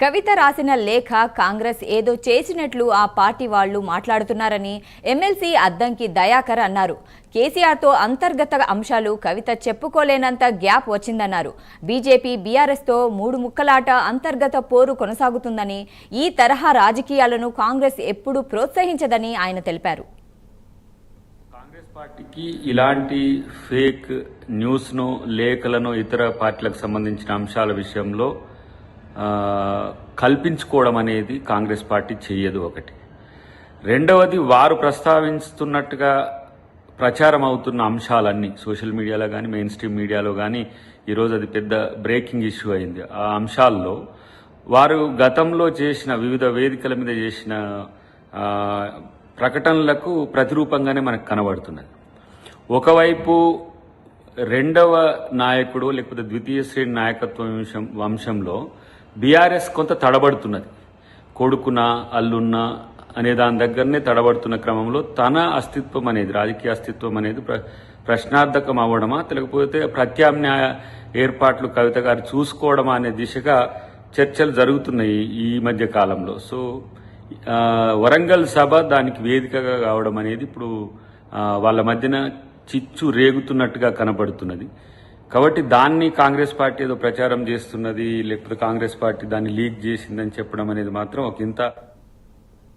కవిత రాసిన లేఖ కాంగ్రెస్ ఏదో చేసినట్లు ఆ పార్టీ వాళ్ళు మాట్లాడుతున్నారని ఎమ్మెల్సీ అద్దంకి దయాకర్ అన్నారు. కేసీఆర్తో అంతర్గత అంశాలు కవిత చెప్పుకోలేనంత గ్యాప్ వచ్చిందన్నారు. బీజేపీ బీఆర్ఎస్తో మూడు ముక్కలాట అంతర్గత పోరు కొనసాగుతుందని ఈ తరహా రాజకీయాలను కాంగ్రెస్ ఎప్పుడూ ప్రోత్సహించదని ఆయన తెలిపారు. కాంగ్రెస్ పార్టీకి ఇలాంటి ఫేక్ న్యూస్ను లేఖలను ఇతర పార్టీలకు సంబంధించిన అంశాల విషయంలో కల్పించుకోవడం అనేది కాంగ్రెస్ పార్టీ చెయ్యదు ఒకటి. రెండవది వారు ప్రస్తావిస్తున్నట్టుగా ప్రచారం అవుతున్న అంశాలన్నీ సోషల్ మీడియాలో కానీ మెయిన్ స్ట్రీమ్ మీడియాలో కానీ ఈరోజు అది పెద్ద బ్రేకింగ్ ఇష్యూ అయింది. ఆ అంశాల్లో వారు గతంలో చేసిన వివిధ వేదికల మీద చేసిన ప్రకటనలకు ప్రతిరూపంగానే మనకు కనబడుతున్నది. ఒకవైపు రెండవ నాయకుడు లేకపోతే ద్వితీయ శ్రేణి నాయకత్వం వంశంలో బీఆర్ఎస్ కొంత తడబడుతున్నది. కొడుకున అల్లున్న అనే దాని దగ్గరనే తడబడుతున్న క్రమంలో తన అస్తిత్వం అనేది రాజకీయ అస్తిత్వం అనేది ప్ర ప్రశ్నార్థకం అవ్వడమా లేకపోతే ప్రత్యామ్నాయ ఏర్పాట్లు కవిత గారు చూసుకోవడమా అనే దిశగా చర్చలు జరుగుతున్నాయి ఈ మధ్య కాలంలో. సో వరంగల్ సభ దానికి వేదికగా కావడం అనేది ఇప్పుడు వాళ్ళ మధ్యన చిచ్చు రేగుతున్నట్టుగా కనబడుతున్నది. కాబట్టి దాన్ని కాంగ్రెస్ పార్టీ ఏదో ప్రచారం చేస్తున్నది లేకపోతే కాంగ్రెస్ పార్టీ దాన్ని లీక్ చేసిందని చెప్పడం అనేది మాత్రం ఒక ఇంత